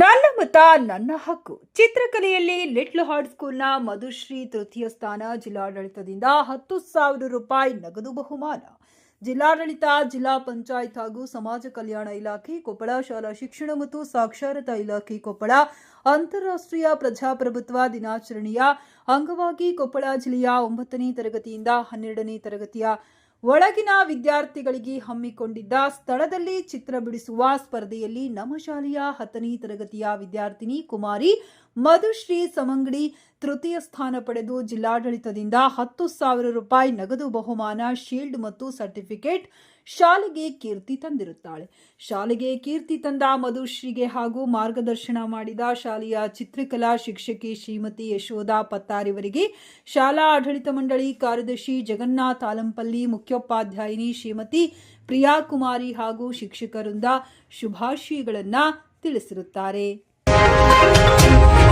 ನನ್ನ ಮತ, ನನ್ನ ಹಕ್ಕು. ಚಿತ್ರಕಲೆಯಲ್ಲಿ ಲಿಟ್ಲ್ ಹಾರ್ಟ್ ಸ್ಕೂಲ್ನ ಮಧುಶ್ರೀ ತೃತೀಯ ಸ್ಥಾನ ಜಿಲ್ಲಾಡಳಿತದಿಂದ ಹತ್ತು ಸಾವಿರ ರೂಪಾಯಿ ನಗದು ಬಹುಮಾನ. ಜಿಲ್ಲಾಡಳಿತ, ಜಿಲ್ಲಾ ಪಂಚಾಯತ್ ಹಾಗೂ ಸಮಾಜ ಕಲ್ಯಾಣ ಇಲಾಖೆ ಕೊಪ್ಪಳ, ಶಾಲಾ ಶಿಕ್ಷಣ ಮತ್ತು ಸಾಕ್ಷರತಾ ಇಲಾಖೆ ಕೊಪ್ಪಳ ಅಂತಾರಾಷ್ಟ್ರೀಯ ಪ್ರಜಾಪ್ರಭುತ್ವ ದಿನಾಚರಣೆಯ ಅಂಗವಾಗಿ ಕೊಪ್ಪಳ ಜಿಲ್ಲೆಯ ಒಂಬತ್ತನೇ ತರಗತಿಯಿಂದ ಹನ್ನೆರಡನೇ ತರಗತಿಯ ಒಳಗಿನ ವಿದ್ಯಾರ್ಥಿಗಳಿಗೆ ಹಮ್ಮಿಕೊಂಡಿದ್ದ ಸ್ಥಳದಲ್ಲಿ ಚಿತ್ರ ಬಿಡಿಸುವ ಸ್ಪರ್ಧೆಯಲ್ಲಿ ನಮ್ಮ ಶಾಲೆಯ ಹತ್ತನೇ ತರಗತಿಯ ವಿದ್ಯಾರ್ಥಿನಿ ಕುಮಾರಿ ಮಧುಶ್ರೀ ಸಮಂಗಡಿ ತೃತೀಯ ಸ್ಥಾನ ಪಡೆದು ಜಿಲ್ಲಾಡಳಿತದಿಂದ ಹತ್ತು ಸಾವಿರ ರೂಪಾಯಿ ನಗದು ಬಹುಮಾನ, ಶೀಲ್ಡ್ ಮತ್ತು ಸರ್ಟಿಫಿಕೇಟ್ ಶಾಲೆಗೆ ಕೀರ್ತಿ ತಂದಿರುತ್ತಾಳೆ. ಶಾಲೆಗೆ ಕೀರ್ತಿ ತಂದ ಮಧುಶ್ರೀಗೆ ಹಾಗೂ ಮಾರ್ಗದರ್ಶನ ಮಾಡಿದ ಶಾಲೆಯ ಚಿತ್ರಕಲಾ ಶಿಕ್ಷಕಿ ಶ್ರೀಮತಿ ಯಶೋಧ ಪತ್ತಾರಿವರಿಗೆ ಶಾಲಾ ಆಡಳಿತ ಮಂಡಳಿ ಕಾರ್ಯದರ್ಶಿ ಜಗನ್ನಾಥ್ ಆಲಂಪಲ್ಲಿ, ಮುಖ್ಯೋಪಾಧ್ಯಾಯಿನಿ ಶ್ರೀಮತಿ ಪ್ರಿಯಾ ಕುಮಾರಿ ಹಾಗೂ ಶಿಕ್ಷಕರಿಂದ ಶುಭಾಶಯಗಳನ್ನು ತಿಳಿಸಿರುತ್ತಾರೆ. Música